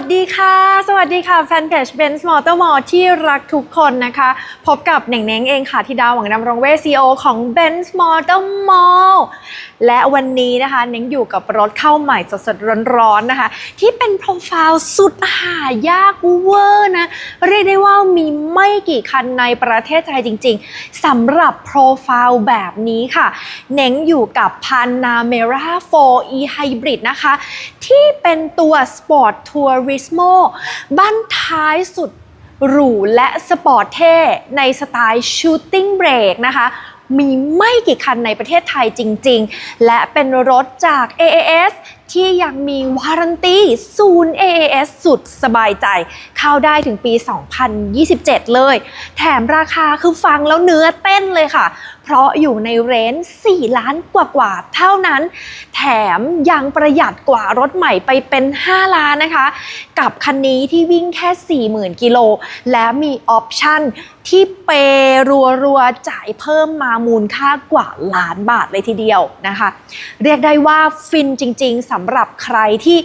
วัสดีค่ะ สวัสดีค่ะแฟนเพจ Benz Motor Mall ที่รักทุกคนนะคะ พบกับเน่งเน้งเองค่ะที่ดาวหวังดำรงเวช CEO ของ Benz Motor Mall และวันนี้นะคะเน้งอยู่กับรถเข้าใหม่สดๆร้อนๆนะคะ ที่เป็นโปรไฟล์สุดหายากเวอร์นะ เรียกได้ว่ามีไม่กี่คันในประเทศไทยจริงๆสำหรับโปรไฟล์แบบนี้ค่ะเน้งอยู่กับ Panamera 4 e Hybrid นะคะ ที่เป็นตัว Sport Turismo บ้านท้ายสุดหรูและสปอร์ตเท่ในสไตล์ Shooting Brake นะคะ มีไม่กี่คันในประเทศไทยจริง ๆ และเป็นรถจาก AAS ที่ยังมีวารันตีศูนย์ AAS สุดสบายใจ เข้าได้ถึงปี 2027 เลย แถมราคาคือฟังแล้วเนื้อเต้นเลยค่ะ เพราะอยู่ในเรนจ์4ล้านกว่าๆเท่านั้น แถมยังประหยัดกว่ารถใหม่ไปเป็น 5 ล้านนะคะ กับคันนี้ที่วิ่งแค่ 40,000 กิโล และมีออปชั่นที่เปย์รัวๆจ่ายเพิ่มมามูลค่ากว่าล้านบาทเลยทีเดียวนะคะ เรียกได้ว่าฟินจริงๆสำหรับใครที่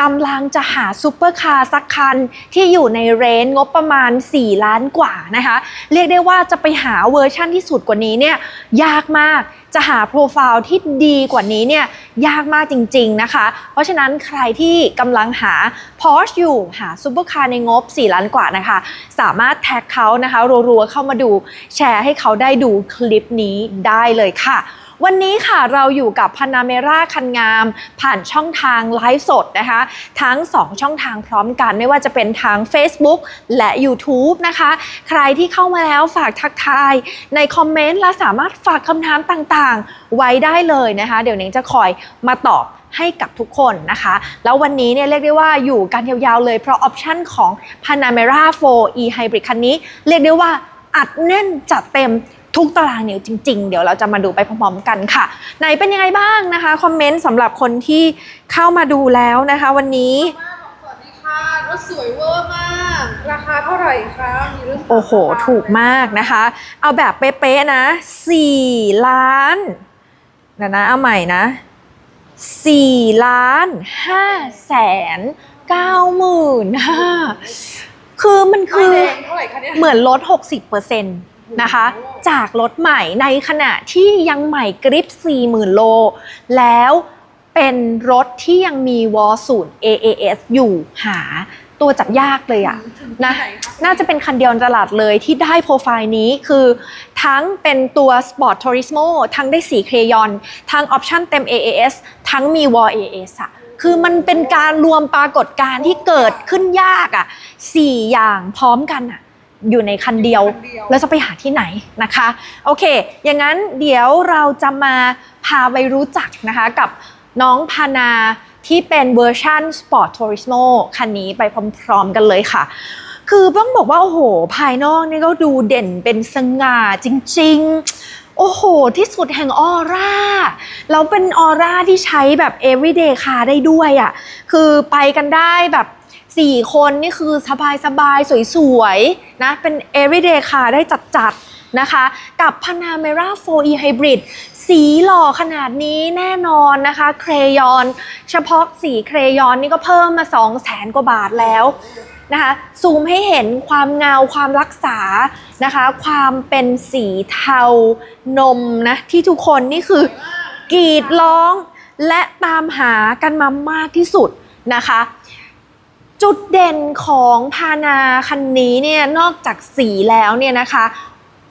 กำลังจะหาซูเปอร์คาร์สักคันที่อยู่ในเรนจ์งบประมาณ 4 ล้านกว่านะคะ เรียกได้ว่าจะไปหาเวอร์ชั่นที่สุดกว่านี้เนี่ยยากมากจะหาโปรไฟล์ที่ดีกว่านี้เนี่ยยากมากจริง ๆ นะคะ เพราะฉะนั้นใครที่กำลังหา Porsche อยู่หาซูเปอร์คาร์ในงบ 4 ล้านกว่านะคะ สามารถแท็กเขานะคะรัวๆเข้ามาดูแชร์ให้เขาได้ดูคลิปนี้ได้เลยค่ะ วันนี้ค่ะเราอยู่กับพานาเมราคันงาม ผ่านช่องทางไลฟ์สดนะคะ ทั้ง 2 ช่องทางพร้อมกัน ไม่ว่าจะเป็นทาง Facebook และ YouTube นะคะ ใครที่เข้ามาแล้วฝากทักทาย ในคอมเมนต์และสามารถฝากคำถามต่างๆ ไว้ได้เลยนะคะ เดี๋ยวเน้งจะคอยมาตอบให้กับทุกคนนะคะ แล้ววันนี้เนี่ยเรียกได้ว่าอยู่กันยาวๆเลย เพราะออปชันของ Panamera 4 e Hybrid คันนี้ เรียกได้ว่าอัดแน่นจัดเต็ม ทุกตารางนิ้วจริง ๆ เดี๋ยวเราจะมาดูไปพร้อมๆกันค่ะ ไหนเป็นยังไงบ้างนะคะคอมเมนต์สำหรับคนที่เข้ามาดูแล้วนะคะ วันนี้มากบอกสวัสดีค่ะรถสวยเวอร์มาก ราคาเท่าไหร่คะมีเรื่องโอ้โห ถูกมากนะคะ เอาแบบเป๊ะๆนะ 4 ล้านเดี๋ยวนะ เอาใหม่นะ 4 ล้าน5แสน9หมื่นคือมันคืคืออเท่าไหร่คะเนี่ย เหมือนลด 60%นะคะ จากรถใหม่ในขณะที่ยังใหม่กริป 40,000 โล แล้วเป็นรถที่ยังมีวอลศูนย์ AAS อยู่หาตัวจับยากเลยอะนะน่าจะเป็นคันเดียวในตลาดเลยที่ได้โปรไฟล์นี้คือทั้งเป็นตัว Sport Turismo ทั้งได้สีเครยอน ทั้งออปชั่นเต็ม AAS ทั้งมี Wall AAS อะคือมันเป็นการรวมปรากฏการณ์ที่เกิดขึ้นยากอะสี่อย่างพร้อมกันอะ อยู่ในคันเดียว แล้วจะไปหาที่ไหนนะคะ โอเค อย่างนั้นเดี๋ยวเราจะมาพาไปรู้จักนะคะกับน้องพานาที่เป็นเวอร์ชัน Sport Turismo คันนี้ไปพร้อมๆกันเลยค่ะ คือต้องบอกว่า โอ้โห ภายนอกนี่ก็ดูเด่นเป็นสง่าจริง ๆ โอ้โห ที่สุดแห่งออร่า แล้วเป็นออร่าที่ใช้แบบ everyday car ได้ด้วยอะ่ะ คือไปกันได้แบบ 4 คนนี่คือสบายๆสวยๆนะเป็น everyday car ได้จัดๆนะคะ กับ Panamera 4e Hybrid สีหล่อขนาดนี้แน่นอนนะคะ เครยอน เฉพาะสีเครยอนนี่ก็เพิ่มมา 2 0 0แสนกว่าบาทแล้วนะคะซูมให้เห็นความเงาความรักษานะคะ ความเป็นสีเทานมนะที่ทุกคนนี่คือกรีดร้องและตามหากันมามากที่สุดนะคะ จุดเด่นของพานาคันนี้เนี่ยนอกจากสีแล้วเนี่ยนะคะ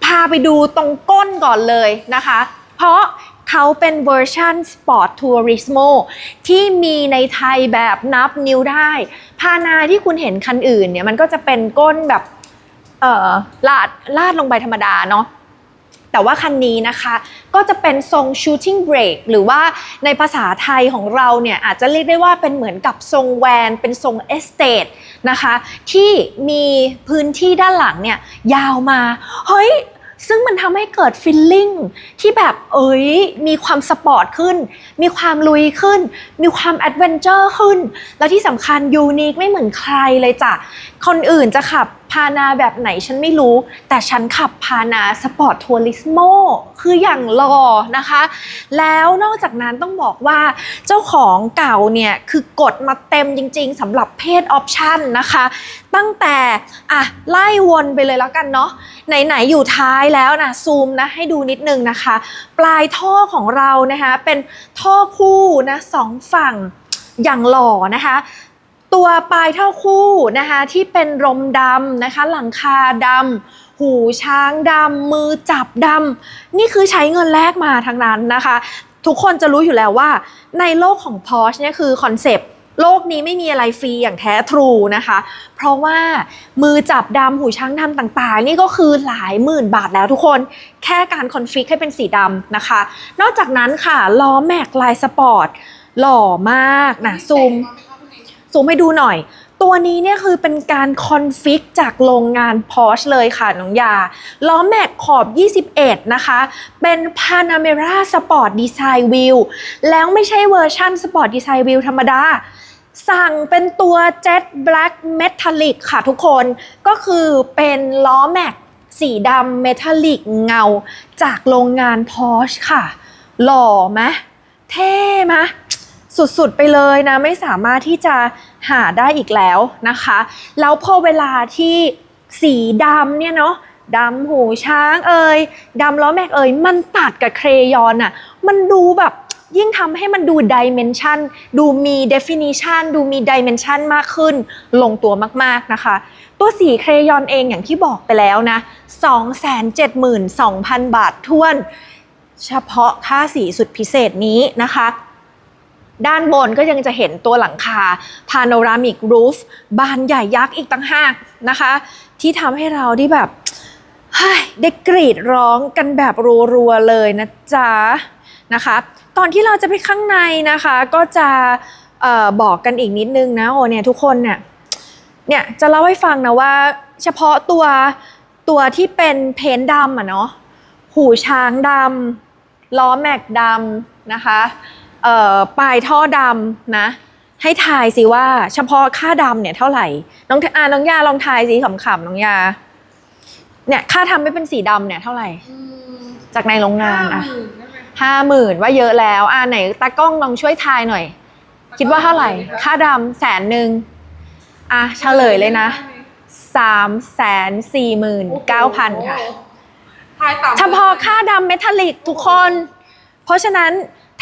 พาไปดูตรงก้นก่อนเลยนะคะ เพราะเขาเป็นเวอร์ชัน Sport Turismo ที่มีในไทยแบบนับนิ้วได้ พานาที่คุณเห็นคันอื่นเนี่ยมันก็จะเป็นก้นแบบเออลาดลาดลงไปธรรมดาเนาะ แต่ว่าคันนี้นะคะก็จะเป็นทรง shooting brake หรือว่าในภาษาไทยของเราเนี่ยอาจจะเรียกได้ว่าเป็นเหมือนกับทรงแวนเป็นทรง estate นะคะที่มีพื้นที่ด้านหลังเนี่ยยาวมา เฮ้ยซึ่งมันทำให้เกิดฟีลลิ่งที่แบบเอ้ยมีความสปอร์ตขึ้น มีความลุยขึ้น มีความแอดเวนเจอร์ขึ้น แล้วที่สำคัญยูนิคไม่เหมือนใครเลยจ้ะ คนอื่นจะขับานาแบบไหนฉันไม่รู้ แต่ฉันขับพานาสปอร์ตทัวริสโมคืออย่างหล่อนะคะ แล้วนอกจากนั้นต้องบอกว่าเจ้าของเก่าเนี่ย คือกดมาเต็มจริง ๆสำหรับเพศออปชันนะคะ ตั้งแต่อะไล่วนไปเลยแล้วกันเนาะไหน ๆ อยู่ท้ายแล้วนะซูมนะให้ดูนิดนึงนะคะ ปลายท่อของเรานะคะ เป็นท่อคู่นะสองฝั่งอย่างหล่อนะคะ ตัวปลายเท่าคู่นะคะที่เป็นรมดำนะคะ หลังคาดำหูช้างดำมือจับดำนี่คือใช้เงินแลกมาทั้งนั้นนะคะ ทุกคนจะรู้อยู่แล้วว่า ในโลกของ Porsche เนี่ยคือคอนเซปต์โลกนี้ไม่มีอะไรฟรีอย่างแท้ทรูนะคะ เพราะว่ามือจับดำหูช้างดำต่างๆ นี่ก็คือหลายหมื่นบาทแล้วทุกคน แค่การคอนฟิกให้เป็นสีดำนะคะ นอกจากนั้นค่ะล้อแม็กลายสปอร์ตหล่อมากนะซูม ซูมให้ดูหน่อย ตัวนี้เนี่ยคือเป็นการคอนฟิกจากโรงงาน Porsche เลยค่ะ น้องยา ล้อแม็กขอบ 21 นะคะ เป็น Panamera Sport Design Wheel แล้วไม่ใช่เวอร์ชั่น Sport Design Wheel ธรรมดาสั่งเป็นตัว Jet Black Metallic ค่ะทุกคนก็คือเป็นล้อแม็กสีดำเมทัลลิกเงา จากโรงงาน Porsche ค่ะ หล่อไหมเท่ไหม สุดๆไปเลยนะไม่สามารถที่จะหาได้อีกแล้วนะคะ แล้วพอเวลาที่สีดำเนี่ยเนาะดำหูช้างเอ่ยดำล้อแม็กเอ่ยมันตัดกับเครยอนอะมันดูแบบยิ่งทำให้มันดูดิเมนชันดูมี definition ดูมีดิเมนชันมากขึ้น ลงตัวมากๆนะคะ ตัวสีเครยอนเองอย่างที่บอกไปแล้วนะ 272,000 บาทท้วน เฉพาะค่าสีสุดพิเศษนี้นะคะ ด้านบนก็ยังจะเห็นตัวหลังคา Panoramic Roof บานใหญ่ยักษ์อีกตั้งหากนะคะ ที่ทำให้เราได้แบบเฮ้ยได้กรีดร้องกันแบบรัวๆเลยนะจ๊ะนะคะตอนที่เราจะไปข้างในนะคะ ก็จะออบอกกันอีกนิดนึงนะโอเนี่ยทุกคนเนี่ยเนี่ยจะเล่าให้ฟังนะว่า เฉพาะตัวตัวที่เป็นเพนท์ดำอะเนาะหูช้างดำล้อแม็กดำนะคะ ปลายท่อดำนะ ให้ทายสิว่า เฉพาะค่าดำเนี่ยเท่าไหร่ น้องอ่าน้องยาลองทายสิขำๆน้องยา เนี่ยค่าทำไม่เป็นสีดำเนี่ยเท่าไหร่ จากในโรงงานอะห้าหมื่นว่าเยอะแล้ว อ่าไหนตากล้องลองช่วยทายหน่อย คิดว่าเท่าไหร่ ค่าดำแสนหนึ่งอะเฉลยเลยนะสามแสนสี่หมื่นเก้าพันค่ะทายต่ำเฉพาะค่าดำเมทัลลิกทุกคน เพราะฉะนั้น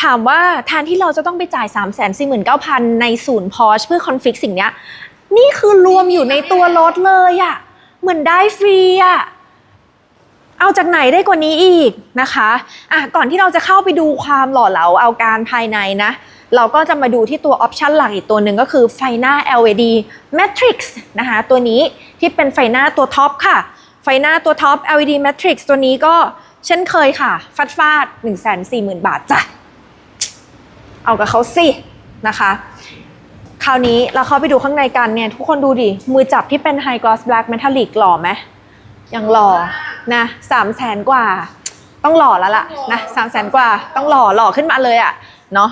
ถามว่าแทนที่เราจะต้องไปจ่าย 3 4 9 0 0 0 ในศูนย์พอชเพื่อคอนฟิกสิ่งเนี้ย นี่คือรวมอยู่ในตัวรถเลยอะเหมือนได้ฟรีอะเอาจากไหนได้กว่านี้อีกนะคะอะก่อนที่เราจะเข้าไปดูความหล่อเหลาเอาการภายในนะ เราก็จะมาดูที่ตัวออปชันหลักอีกตัวหนึ่งก็คือไฟหน้า LED Matrix นะคะตัวนี้ที่เป็นไฟหน้าตัวท็อปค่ะ ไฟหน้าตัวท็อป LED Matrix ตัวนี้ก็เช่นเคยค่ะฟาดฟาด1 4 0 0 0 0 บาทจ้ะ เอากับเขาสินะคะ คราวนี้เราเข้าไปดูข้างในกันเนี่ย ทุกคนดูดิ มือจับที่เป็น High Gloss Black Metallic หล่อไหมยังหล่อนะสามแสนกว่า ต้องหล่อแล้วล่ะนะสามแสนกว่าต้องหล่อหล่อขึ้นมาเลยอะ่ะเนาะ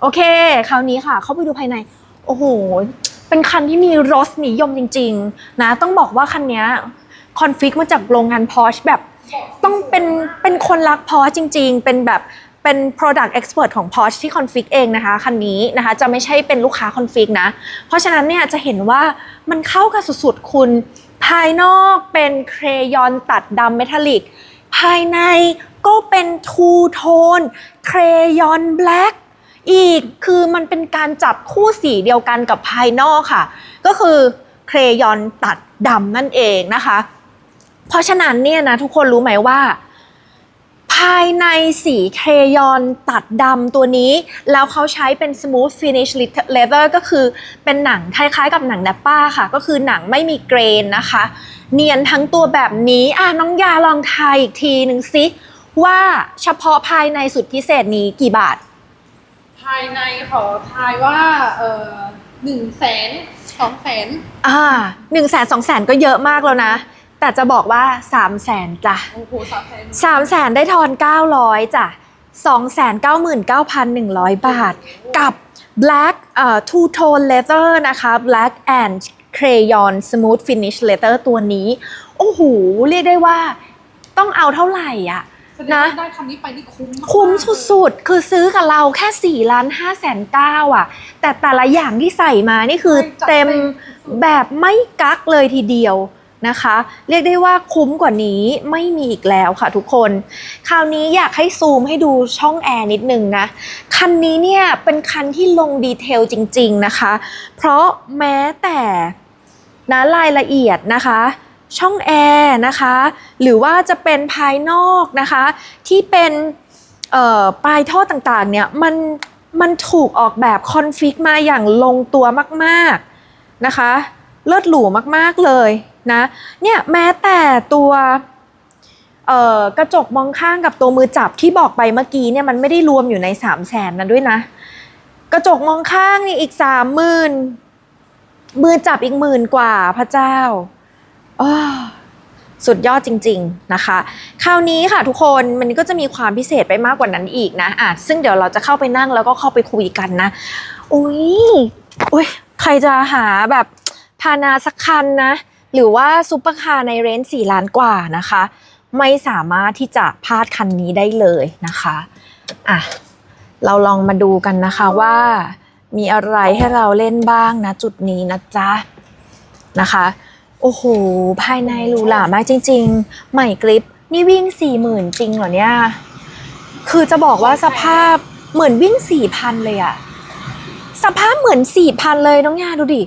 โอเค คราวนี้ค่ะ เข้าไปดูภายใน โอ้โห เป็นคันที่มีรสนิยมจริง ๆ นะ ต้องบอกว่าคันนี้คอนฟิกมาจากโรงงาน Porsche แบบต้องเป็นเป็นคนรัก Porsche จริง ๆ เป็นแบบ เป็น product expert ของ Porsche ที่ config เองนะคะคันนี้นะคะจะไม่ใช่เป็นลูกค้า config นะ เพราะฉะนั้นเนี่ยจะเห็นว่ามันเข้ากันสุดๆ คุณภายนอกเป็นเครยอนตัดดำเมทัลลิก ภายในก็เป็นทูโทนเครยอนแบล็กอีกคือมันเป็นการจับคู่สีเดียวกันกับภายนอกค่ะ ก็คือเครยอนตัดดำนั่นเองนะคะ เพราะฉะนั้นเนี่ยนะทุกคนรู้ไหมว่า ภายในสีเครยอนตัดดำตัวนี้ แล้วเขาใช้เป็น smooth finish leather ก็คือเป็นหนังคล้ายๆกับหนังแนปป้าค่ะ ก็คือหนังไม่มีเกรนนะคะ เนียนทั้งตัวแบบนี้ อะน้องยาลองทายอีกทีหนึ่งสิ ว่าเฉพาะภายในสุดพิเศษนี้กี่บาท ภายในขอทายว่าเออหนึ่งแสนสองแสนอ่าหนึ่งแสนสองแสนก็เยอะมากแล้วนะ แต่จะบอกว่าสามแสนจ้ะโอ้โหสามแสนสามแสนได้ทอน900จ้ะ299,100บาท กับ black เอ่อ two tone leather นะคะ black and Crayon Smooth Finish Letter ตัวนี้ โอ้โห เรียกได้ว่าต้องเอาเท่าไหร่อะแสดงว่าได้คำนี้ไปนี่คุ้มมากๆคุ้มสุดๆ คือซื้อกับเราแค่ 4 ล้าน5แสน9อะ แต่แต่ละอย่างที่ใส่มานี่คือเต็มแบบไม่กักเลยทีเดียว นะคะ เรียกได้ว่าคุ้มกว่านี้ไม่มีอีกแล้วค่ะทุกคน คราวนี้อยากให้ซูมให้ดูช่องแอร์นิดนึงนะ คันนี้เนี่ยเป็นคันที่ลงดีเทลจริงๆนะคะ เพราะแม้แต่นะรายละเอียดนะคะช่องแอร์นะคะ หรือว่าจะเป็นภายนอกนะคะ ที่เป็นปลายท่อต่างๆเนี่ยมันมันถูกออกแบบคอนฟิกมาอย่างลงตัวมากๆนะคะ เลิศหรูมากๆเลย นะเนี่ยแม้แต่ตัวกระจกมองข้างกับตัวมือจับที่บอกไปเมื่อกี้เนี่ยมันไม่ได้รวมอยู่ใน3 0 0แสนนั้นด้วยนะ กระจกมองข้างนี่อีกสามหมื่นมือจับอีกหมื่นกว่าพระเจ้าสุดยอดจริง ๆนะคะ คราวนี้ค่ะทุกคนมันก็จะมีความพิเศษไปมากกว่านั้นอีกนะอะซึ่งเดี๋ยวเราจะเข้าไปนั่งแล้วก็เข้าไปคุยกันนะอุ้ยอุ้ยใครจะหาแบบพานาสักคันนะ หรือว่าซุปเปอร์คาร์ในเรนจ์สี่ล้านกว่านะคะ ไม่สามารถที่จะพลาดคันนี้ได้เลยนะคะอะเราลองมาดูกันนะคะว่ามีอะไรให้เราเล่นบ้างนะจุดนี้นะจ๊ะนะคะ โอ้โห ภายในหรูหรามากจริง ๆ ใหม่กริปนี่วิ่งสี่หมื่นจริงเหรอเนี่ย คือจะบอกว่าสภาพเหมือนวิ่งสี่พันเลยอะสภาพเหมือนสี่พันเลยน้องยาดูดิ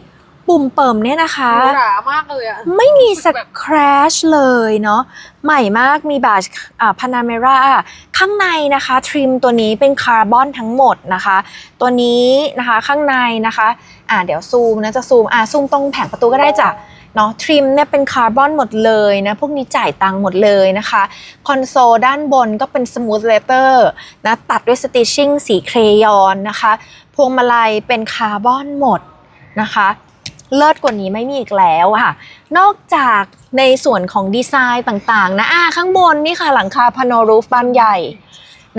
ปุ่มเปิมเนี่ยนะคะหรูหรามากเลยอะไม่มีสแบบครชเลยเนาะใหม่มากมีบาชอ่าพานาเมราข้างในนะคะทริมตัวนี้เป็นคาร์บอนทั้งหมดนะคะ ตัวนี้นะคะข้างในนะคะอ่าเดี๋ยวซูมนะจะซูมอ่าซูมตรงแผงประตูก็ได้จ้ะเนาะทริมเนี่ยเป็นคาร์บอนหมดเลยนะพวกนี้จ่ายตังค์หมดเลยนะคะคอนโซลด้านบนก็เป็นสมูทเลเตอร์นะตัดด้วยสติชชิ่งสีเครยอนนะคะ พวงมาลัยเป็นคาร์บอนหมดนะคะ เลิศกว่านี้ไม่มีอีกแล้วอะค่ะ นอกจากในส่วนของดีไซน์ต่างๆ นะอ่าข้างบนนี่ค่ะหลังคาพาโนรูฟบานใหญ่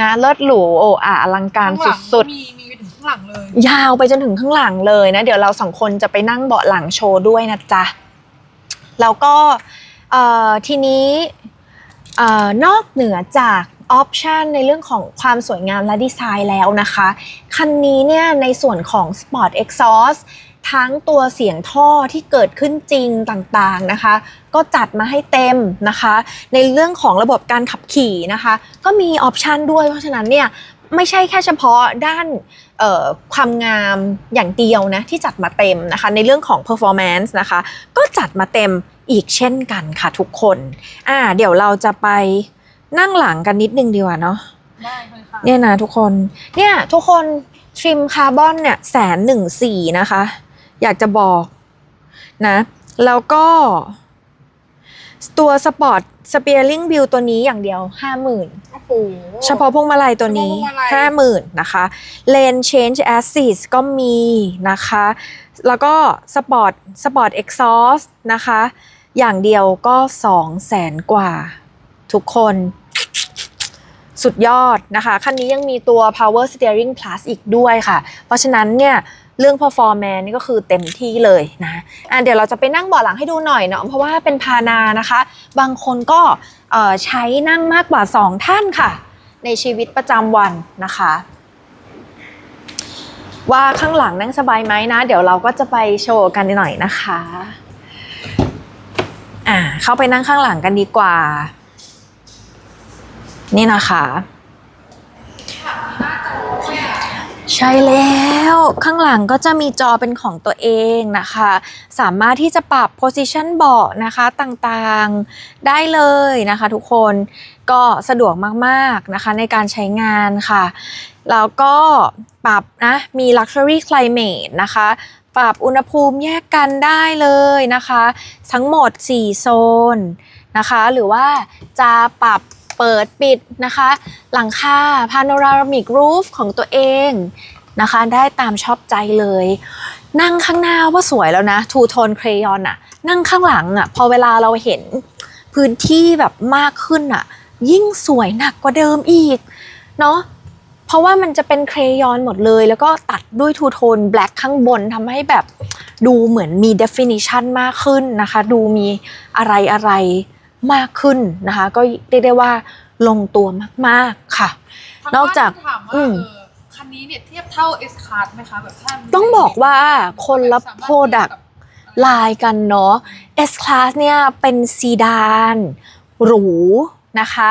นะเลิศหรูโอ้อ่าอลังการข้างหลังสุดมีมีไปถึงข้างหลังเลยๆยาวไปจนถึงข้างหลังเลยนะ เดี๋ยวเราสองคนจะไปนั่งเบาะหลังโชว์ด้วยนะจ๊ะ แล้วก็เอ่อทีนี้เอ่อนอกเหนือจากออปชันในเรื่องของความสวยงามและดีไซน์แล้วนะคะ คันนี้เนี่ยในส่วนของ Sport Exhaust ทั้งตัวเสียงท่อที่เกิดขึ้นจริงต่างๆนะคะ ก็จัดมาให้เต็มนะคะ ในเรื่องของระบบการขับขี่นะคะ ก็มีออปชันด้วยเพราะฉะนั้นเนี่ยไม่ใช่แค่เฉพาะด้านเอ่อความงามอย่างเดียวนะที่จัดมาเต็มนะคะ ในเรื่องของ performance นะคะ ก็จัดมาเต็มอีกเช่นกันค่ะทุกคนอ่าเดี๋ยวเราจะไปนั่งหลังกันนิดนึงดีกว่าเนาะได้เลยค่ะเนี่ยนะทุกคนเนี่ยทุกคนทริมคาร์บอนเนี่ยแสนหนึ่งสี่นะคะ อยากจะบอกนะ แล้วก็ตัวสปอร์ตสเปียร์ลิงบิลตัวนี้อย่างเดียวห้าหมื่นโอ้โหเฉพาะพวงมาลัยตัวนี้เฉพาะพวงมาลัยห้าหมื่นนะคะเลน change assist ก็มีนะคะ แล้วก็สปอร์ตสปอร์ตเอ็กซอสนะคะ อย่างเดียวก็สองแสนกว่า ทุกคนสุดยอดนะคะ คันนี้ยังมีตัว power steering plus อีกด้วยค่ะ เพราะฉะนั้นเนี่ย เรื่อง performance นี่ก็คือเต็มที่เลยนะอะเดี๋ยวเราจะไปนั่งเบาะหลังให้ดูหน่อยเนาะเพราะว่าเป็นพานานะคะ บางคนก็ใช้นั่งมากกว่า 2 ท่านค่ะ ในชีวิตประจำวันนะคะ ว่าข้างหลังนั่งสบายไหมนะ เดี๋ยวเราก็จะไปโชว์กันหน่อยนะคะอ่าเข้าไปนั่งข้างหลังกันดีกว่า นี่นะคะ ใช่แล้ว ข้างหลังก็จะมีจอเป็นของตัวเองนะคะ สามารถที่จะปรับ position เบาะนะคะต่างๆได้เลยนะคะทุกคนก็สะดวกมากๆนะคะในการใช้งานค่ะ แล้วก็ปรับนะมี luxury climate นะคะปรับอุณหภูมิแยกกันได้เลยนะคะ ทั้งหมด 4 โซนนะคะ หรือว่าจะปรับ เปิดปิดนะคะ หลังคา panoramic roof ของตัวเองนะคะ ได้ตามชอบใจเลย นั่งข้างหน้าว่าสวยแล้วนะทูโทนเครยอนอะนั่งข้างหลังอะพอเวลาเราเห็นพื้นที่แบบมากขึ้นอะยิ่งสวยหนักกว่าเดิมอีกเนาะเพราะว่ามันจะเป็นเครยอนหมดเลย แล้วก็ตัดด้วยทูโทนแบล็คข้างบนทำให้แบบดูเหมือนมี definition มากขึ้นนะคะ ดูมีอะไรอะไร มากขึ้นนะคะ ก็เรียกได้ว่าลงตัวมากๆค่ะทงนอกจากบ้ถามว่าอืมเออคันนี้เนี่ยเทียบเท่า S Class ไหมคะแบบถ้าต้องบอกว่าคนละสามารถโปรดักเทียบกับลายกันเนาะ S Class เนี่ยเป็นซีดาน หรูนะคะ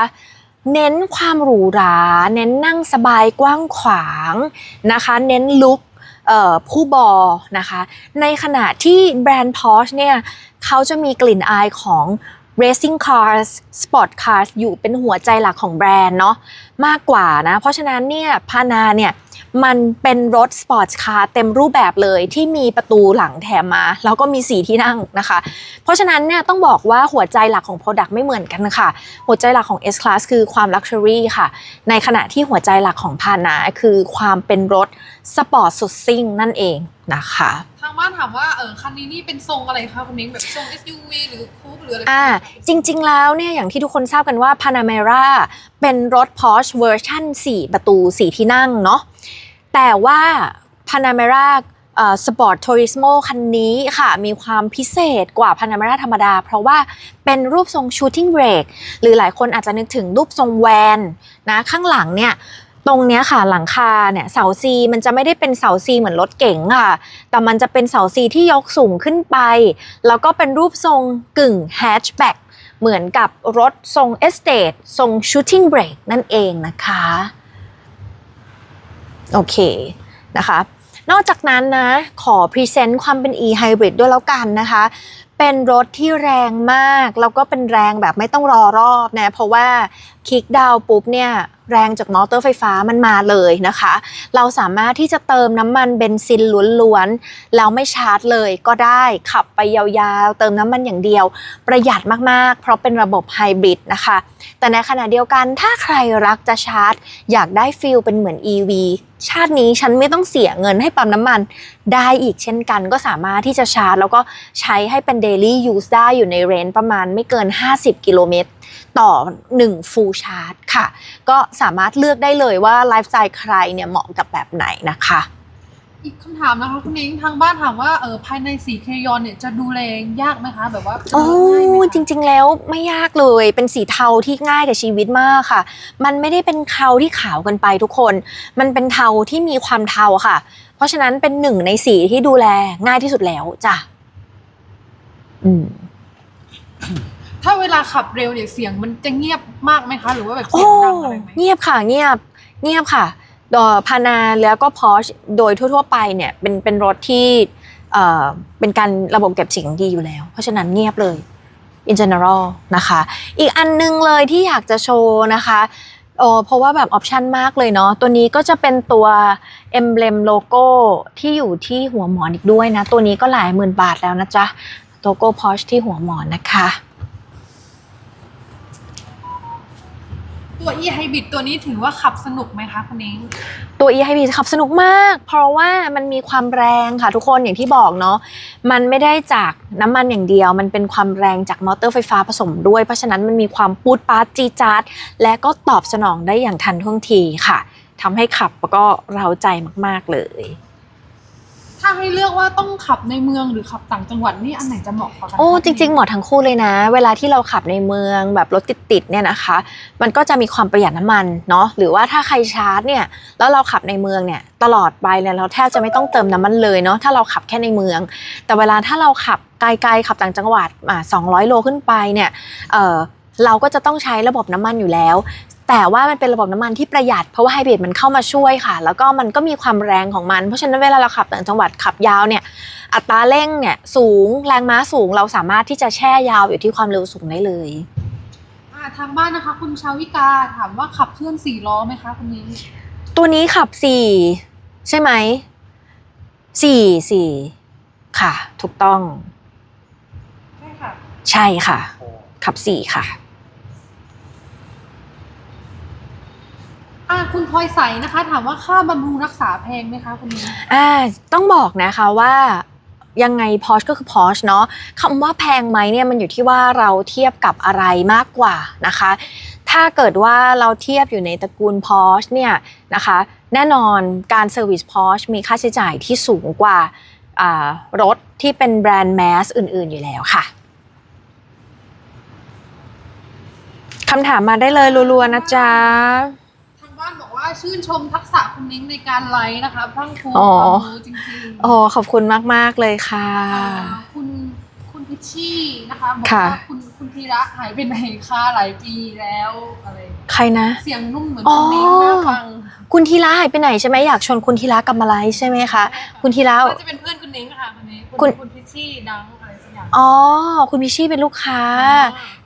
เน้นความหรูหรา เน้นนั่งสบายกว้างขวางนะคะ เน้นลุคเอ่อผู้บอนะคะ ในขณะที่แบรนด์ Porsche เนี่ยเขาจะมีกลิ่นอายของ racing cars sport cars อยู่เป็นหัวใจหลักของแบรนด์เนาะมากกว่านะ เพราะฉะนั้นเนี่ยพานาเนี่ยมันเป็นรถสปอร์ตคาร์เต็มรูปแบบเลยที่มีประตูหลังแถมมา แล้วก็มีสีที่นั่งนะคะ เพราะฉะนั้นเนี่ยต้องบอกว่าหัวใจหลักของ Product ไม่เหมือนกันค่ะ หัวใจหลักของ S Class คือความ Luxury ค่ะ ในขณะที่หัวใจหลักของพานาคือความเป็นรถสปอร์ตสุดซิ่งนั่นเองนะคะางบ้านถามว่าเออคันนี้นี่เป็นทรงอะไรคะคุณนิ้งแบบทรง SUV หรือคูปหรืออะไรอ่าจริง ๆ แล้วเนี่ยอย่างที่ทุกคนทราบกันว่า Panamera เป็นรถ Porsche เวอร์ชัน4 ประตู 4 ที่นั่งเนาะแต่ว่า Panamera เอ่อ Sport Turismo คันนี้ค่ะ มีความพิเศษกว่า Panamera ธรรมดา เพราะว่าเป็นรูปทรง Shooting Brake หรือหลายคนอาจจะนึกถึงรูปทรงแวนนะข้างหลังเนี่ย ตรงเนี้ยค่ะหลังคาเนี่ยเสาซีมันจะไม่ได้เป็นเสาซีเหมือนรถเก๋งค่ะ แต่มันจะเป็นเสาซีที่ยกสูงขึ้นไป แล้วก็เป็นรูปทรงกึ่งแฮชแบ็กเหมือนกับรถทรงเอสเตททรงชู o ติ้งเบรกนั่นเองนะคะ โอเคนะคะนอกจากนั้นนะ ขอพรีเซนต์ความเป็น e-hybrid ด้วยแล้วกันนะคะ เป็นรถที่แรงมาก แล้วก็เป็นแรงแบบไม่ต้องรอรอบนะ เพราะว่า คลิกดาวปุ๊บเนี่ยแรงจากมอเตอร์ไฟฟ้ามันมาเลยนะคะ เราสามารถที่จะเติมน้ำมันเบนซินล้วนๆ แล้วไม่ชาร์จเลยก็ได้ขับไปยาวๆ เติมน้ำมันอย่างเดียว ประหยัดมากๆ เพราะเป็นระบบไฮบริดนะคะ แต่ในขณะเดียวกันถ้าใครรักจะชาร์จ อยากได้ฟิลเป็นเหมือน EV ชาตินี้ฉันไม่ต้องเสียเงินให้ปั๊มน้ำมันได้อีกเช่นกัน ก็สามารถที่จะชาร์จ แล้วก็ใช้ให้เป็น daily use ได้อยู่ในเรนจ์ประมาณไม่เกิน 50 กิโลเมตร ต่อ1 full charge ค่ะ ก็สามารถเลือกได้เลยว่าไลฟ์สไตล์ใครเนี่ยเหมาะกับแบบไหนนะคะอีกคำถามนะคะคุณนิ้งทางบ้านถามว่าเออภายในสีเคยอนเนี่ยจะดูแลยากไหมคะแบบว่าโอ้ง่ายไหมคะจริง ๆ แล้วไม่ยากเลย เป็นสีเทาที่ง่ายกับชีวิตมากค่ะ มันไม่ได้เป็นเทาที่ขาวเกันไปทุกคน มันเป็นเทาที่มีความเทาค่ะ เพราะฉะนั้นเป็นหนึ่งในสีที่ดูแลง่ายที่สุดแล้วจ้ะอืม ถ้าเวลาขับเร็วเนี่ยเสียงมันจะเงียบมากไหมคะ หรือว่าแบบเสียงดังอะไรไหมเงียบค่ะเงียบเงียบค่ะดอพานาแล้วก็พอชโดยทั่ว ๆ ไปเนี่ยเป็นเป็นรถที่เอ่อเป็นการระบบเก็บเสียงดีอยู่แล้ว เพราะฉะนั้นเงียบเลย in general นะคะ อีกอันนึงเลยที่อยากจะโชว์นะคะโอ้เพราะว่าแบบออปชันมากเลยเนาะตัวนี้ก็จะเป็นตัว emblem โลโก้ที่อยู่ที่หัวหมอนอีกด้วยนะ ตัวนี้ก็หลายหมื่นบาทแล้วนะจ๊ะโลโก้ Porsche ที่หัวหมอนนะคะ ตัว e hybrid ตัวนี้ถือว่าขับสนุกไหมคะคุณนิ้งตัว e hybrid ขับสนุกมาก เพราะว่ามันมีความแรงค่ะทุกคนอย่างที่บอกเนาะมันไม่ได้จากน้ำมันอย่างเดียว มันเป็นความแรงจากมอเตอร์ไฟฟ้าผสมด้วย เพราะฉะนั้นมันมีความปูดปาดจีจาดและก็ตอบสนองได้อย่างทันท่วงทีค่ะทำให้ขับแล้วก็เร้าใจมาก ๆ เลย ถ้าให้เลือกว่าต้องขับในเมืองหรือขับต่างจังหวัดนี่อันไหนจะเหมาะกว่ากันโอ้จริง ๆ เหมาะทั้งคู่เลยนะ เวลาที่เราขับในเมืองแบบรถติดๆเนี่ยนะคะ มันก็จะมีความประหยัดน้ำมันเนาะหรือว่าถ้าใครชาร์จเนี่ยแล้วเราขับในเมืองเนี่ยตลอดไปเลยเราแทบจะไม่ต้องเติมน้ำมันเลยเนาะถ้าเราขับแค่ในเมือง แต่เวลาถ้าเราขับไกลๆขับต่างจังหวัดอ่า200โลขึ้นไปเนี่ยเออเราก็จะต้องใช้ระบบน้ำมันอยู่แล้ว แต่ว่ามันเป็นระบบน้ำมันที่ประหยัดเพราะว่าไฮบริดมันเข้ามาช่วยค่ะ แล้วก็มันก็มีความแรงของมัน เพราะฉะนั้นเวลาเราขับต่างจังหวัดขับยาวเนี่ยอัตราเร่งเนี่ยสูงแรงม้าสูงเราสามารถที่จะแช่ยาวอยู่ที่ความเร็วสูงได้เลยอ่าทางบ้านนะคะ คุณชาวิกาถามว่าขับเคลื่อนสี่ล้อไหมคะคุณนิ้งตัวนี้ขับสี่ใช่ไหมสี่สี่ค่ะ ถูกต้อง ใช่ค่ะ ใช่ค่ะ ขับสี่ค่ะ อ่าคุณพลอยใสนะคะ ถามว่าค่าบำรุงรักษาแพงไหมคะคุณนิ้งอ่าต้องบอกนะคะว่ายังไง Porsche ก็คือ Porsche เนาะคำว่าแพงไหมเนี่ยมันอยู่ที่ว่าเราเทียบกับอะไรมากกว่านะคะ ถ้าเกิดว่าเราเทียบอยู่ในตระกูล Porsche เนี่ยนะคะ แน่นอนการเซอร์วิส Porsche มีค่าใช้จ่ายที่สูงกว่ารถที่เป็นแบรนด์แมสอื่นๆอยู่แล้วค่ะคำถามมาได้เลยรัวๆนะจ๊ะ ว่าชื่นชมทักษะคุณนิ้งในการไลฟ์นะคะพรังครูอ๋อ ความรู้จริงๆโอ้ขอบคุณมาก ๆ เลยค่ะ อ่าคุณคุณพิชชี่นะคะบอกค่ะ ว่าคุณคุณธีระหายไปไหนคะหลายปีแล้วอะไร ใครนะ เสียงนุ่มเหมือนอ๋อคุณนิ้งน่าฟังคุณทีละหายไปไหนใช่ไหมอยากชวนคุณทีละกลับมาไลฟ์ใช่ไหมคะ คุณธีระ ก็จะเป็นเพื่อนคุณนิ้งค่ะคนนี้คุณ คุณพิชชี่ดังอะไรสักอย่างอ๋อ คุณพิชชี่เป็นลูกค้า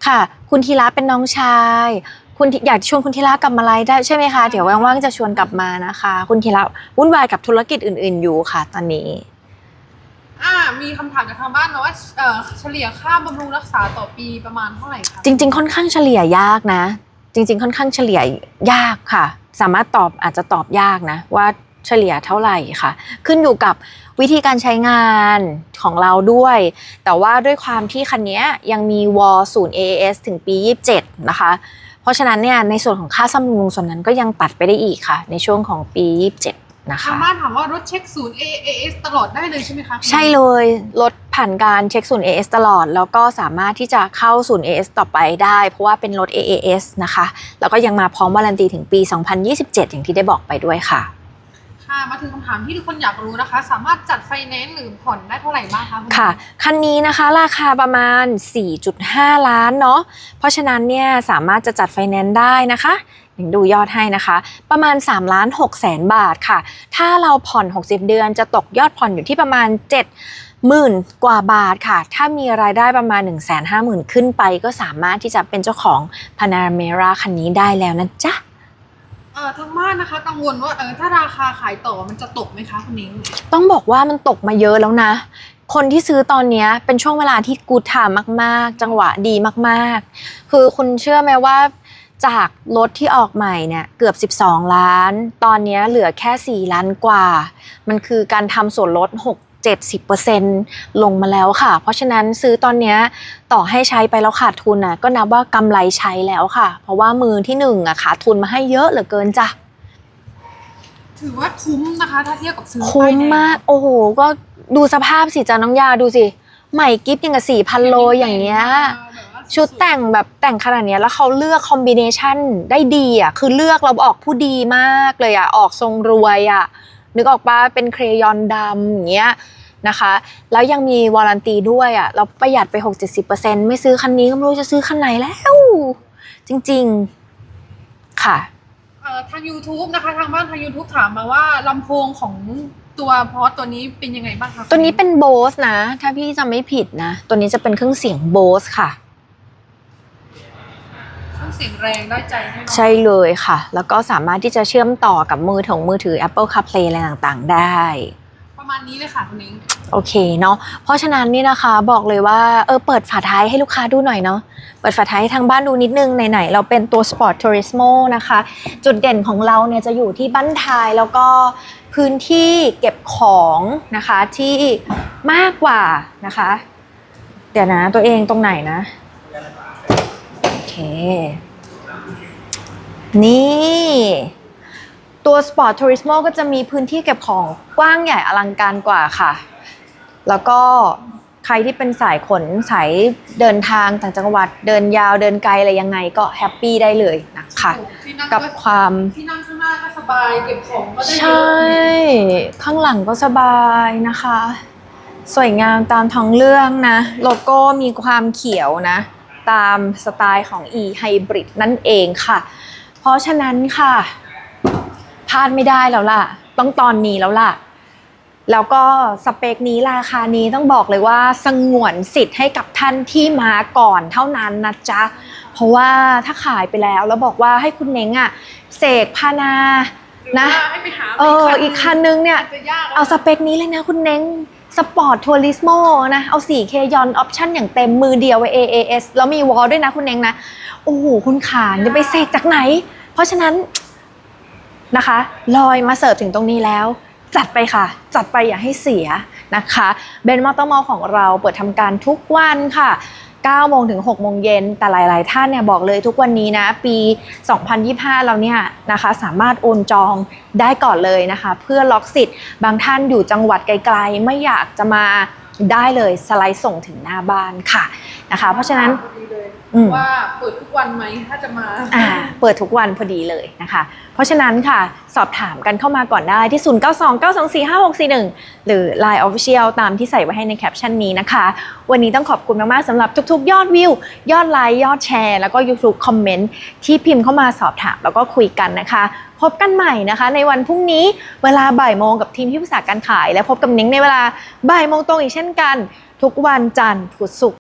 ค่ะ คุณธีระเป็นน้องชาย คุณธิอยากชวนคุณธีระกลับมาไลฟ์ได้ใช่ไหมคะเดี๋ยวว่างๆจะชวนกลับมานะคะ คุณธีระวุ่นวายกับธุรกิจอื่น ๆอยู่ค่ะ ตอนนี้ อ่ามีคำถามจากทางบ้านนะว่าเอ่อเฉลี่ยค่าบำรุงรักษาต่อปีประมาณเท่าไหร่คะจริง ๆ ค่อนข้างเฉลี่ยยากนะ จริง ๆ ค่อนข้างเฉลี่ยยากค่ะ สามารถตอบอาจจะตอบยากนะ ว่าเฉลี่ยเท่าไหร่ค่ะ ขึ้นอยู่กับวิธีการใช้งานของเราด้วย แต่ว่าด้วยความที่คันนี้ยังมีวอลศูนย์ AAS ถึงปี 27 นะคะ เพราะฉะนั้นเนี่ยในส่วนของค่าซ่อมบำรุงส่วนนั้นก็ยังตัดไปได้อีกค่ะ ในช่วงของปี 27 นะคะ ทางบ้านถามว่ารถเช็คศูนย์ AAS ตลอดได้เลยใช่ไหมคะคุณใช่เลยรถผ่านการเช็คศูนย์ AS ตลอด แล้วก็สามารถที่จะเข้าศูนย์ AS ต่อไปได้ เพราะว่าเป็นรถ AAS นะคะ แล้วก็ยังมาพร้อมวารันตีถึงปี 2027 อย่างที่ได้บอกไปด้วยค่ะ ค่ะมาถึงคำถามที่ทุกคนอยากรู้นะคะ สามารถจัดไฟแนนซ์หรือผ่อนได้เท่าไหร่บ้างคะณค่ะ คันนี้นะคะราคาประมาณ 4.5 ล้านเนาะเพราะฉะนั้นเนี่ยสามารถจะจัดไฟแนนซ์ได้นะคะเดี๋ยวดูยอดให้นะคะ ประมาณ3ล้าน6แสนบาทค่ะ ถ้าเราผ่อน 60 เดือนจะตกยอดผ่อนอยู่ที่ประมาณ 7 หมื่นกว่าบาทค่ะ ถ้ามีรายได้ประมาณ 1 5 0 0 0 0 ขึ้นไป ก็สามารถที่จะเป็นเจ้าของ Panamera คันนี้ได้แล้วนะจ๊ะ เออทางบ้านนะคะ กังวลว่าเออถ้าราคาขายต่อมันจะตกไหมคะคุณนิ้งต้องบอกว่ามันตกมาเยอะแล้วนะ คนที่ซื้อตอนนี้เป็นช่วงเวลาที่กูถามมาก ๆ จังหวะดีมาก ๆ คือคุณเชื่อไหมว่าจากรถที่ออกใหม่เนี่ยเกือบ 12 ล้าน ตอนนี้เหลือแค่ 4 ล้านกว่า มันคือการทำส่วนลด 70%ลงมาแล้วค่ะ เพราะฉะนั้นซื้อตอนเนี้ยต่อให้ใช้ไปแล้วขาดทุนน่ะก็นับว่ากำไรใช้แล้วค่ะ เพราะว่ามือที่หนึ่งอะขาดทุนมาให้เยอะเหลือเกินจ้ะถือว่าคุ้มนะคะ ถ้าเทียบกับซื้อคุ้มป้ยแดงมาก โอ้โห ก็ดูสภาพสิจ้าน้องยาดูสิ ใหม่กิฟต์ยังกับสี่พันโลอย่างเงี้ยแบบว่าชุดแต่งแบบแต่งขนาดเนี้ยแล้วเขาเลือกคอมบิเนชันได้ดีอะคือเลือกเราออกผู้ดีมากเลยอะออกทรงรวยอะ นึกออกปะเป็นเครยอนดำอย่างเงี้ยนะคะ แล้วยังมีวารันตีด้วยอะ เราประหยัดไป 6-70%ไม่ซื้อคันนี้ก็ไม่รู้จะซื้อคันไหนแล้ว จริงๆ ค่ะเอ่อทาง YouTube นะคะทางบ้านทาง YouTube ถามมาว่าลำโพงของตัวพอสตัวนี้เป็นยังไงบ้างคะ ตัวนี้เป็นโบสนะ ถ้าพี่จำไม่ผิดนะ ตัวนี้จะเป็นเครื่องเสียงโบสค่ะ เครื่องเสียงแรงได้ใจแน่นอนใช่เลยค่ะ แล้วก็สามารถที่จะเชื่อมต่อกับมือถือมือถือ Apple CarPlay อะไรต่างๆ ได้ ประมาณนี้เลยค่ะคุณนิ้งโอเคเนาะเพราะฉะนั้นนี่นะคะบอกเลยว่าเออเปิดฝาท้ายให้ลูกค้าดูหน่อยเนาะเปิดฝาท้ายให้ทางบ้านดูนิดนึงไหนๆเราเป็นตัว Sport Turismo นะคะ จุดเด่นของเราเนี่ยจะอยู่ที่บั้นท้ายแล้วก็พื้นที่เก็บของนะคะที่มากกว่านะคะ เดี๋ยวนะตัวเองตรงไหนนะโอเค นี่ ตัว Sport Turismo ก็จะมีพื้นที่เก็บของกว้างใหญ่อลังการกว่าค่ะ แล้วก็ใครที่เป็นสายขน สายเดินทางต่างจังหวัดเดินยาวเดินไกลอะไรยังไงก็แฮปปี้ได้เลยนะคะโอ้ที่นั่งกับความ ที่นั่งข้างหน้าก็สบายเก็บของก็ได้เยใช่ อะข้างหลังก็สบายนะคะ สวยงามตามท้องเรื่องนะ โลโก้มีความเขียวนะ ตามสไตล์ของ e hybrid นั่นเองค่ะ เพราะฉะนั้นค่ะพลาดไม่ได้แล้วล่ะ ต้องตอนนี้แล้วล่ะ แล้วก็สเปคนี้ราคานี้ต้องบอกเลยว่าสงวนสิทธิ์ให้กับท่านที่มาก่อนเท่านั้นนะจ๊ะ เพราะว่าถ้าขายไปแล้วแล้วบอกว่าให้คุณเน้งอะเสกพานาหรือนะว่าให้ไปหาเอออีกคันนึงเนี่ยอาจจะยากเอาสเปคนี้เลยนะคุณเน้ง สปอร์ตทัวริสโมนะ เอา 4K ยอนออปชั่นอย่างเต็มมือเดียวไว้ AAS แล้วมีวอลด้วยนะคุณเองนะ โอ้โห คุณขานจะไปเสกจากไหน เพราะฉะนั้นนะคะ ลอยมาเสิร์ฟถึงตรงนี้แล้ว จัดไปค่ะ จัดไปอย่าให้เสียนะคะเบนมอเตอร์มอลของเราเปิดทำการทุกวันค่ะ 9โมงถึง6โมงเย็นแต่หลาย ๆ ท่านเนี่ยบอกเลยทุกวันนี้นะ ปี 2025 เราเนี่ยนะคะ สามารถโอนจองได้ก่อนเลยนะคะ เพื่อล็อกสิทธิ์บางท่านอยู่จังหวัดไกล ๆ ไม่อยากจะมาได้เลยสไลด์ส่งถึงหน้าบ้านค่ะ นะคะ เพราะฉะนั้นพอดีเลยอืมว่าเปิดทุกวันไหมถ้าจะมาอ่าเปิดทุกวันพอดีเลยนะคะ เพราะฉะนั้นค่ะสอบถามกันเข้ามาก่อนได้ที่ 0 9 2 9 2 4 5 6 4 1 หรือ Line Official ตามที่ใส่ไว้ให้ในแคปชั่นนี้นะคะ วันนี้ต้องขอบคุณมาก ๆสำหรับทุกๆ ยอดวิว ยอดไลค์ยอดแชร์ แล้วก็ YouTube คอมเมนต์ที่พิมพ์เข้ามาสอบถามแล้วก็คุยกันนะคะ พบกันใหม่นะคะ ในวันพรุ่งนี้เวลาบ่ายโมงกับทีมที่ปรึกษาการขาย และพบกับเน้งในเวลาบ่ายโมงตรงอีกเช่นกัน ทุกวันจันทร์พุธศุกร์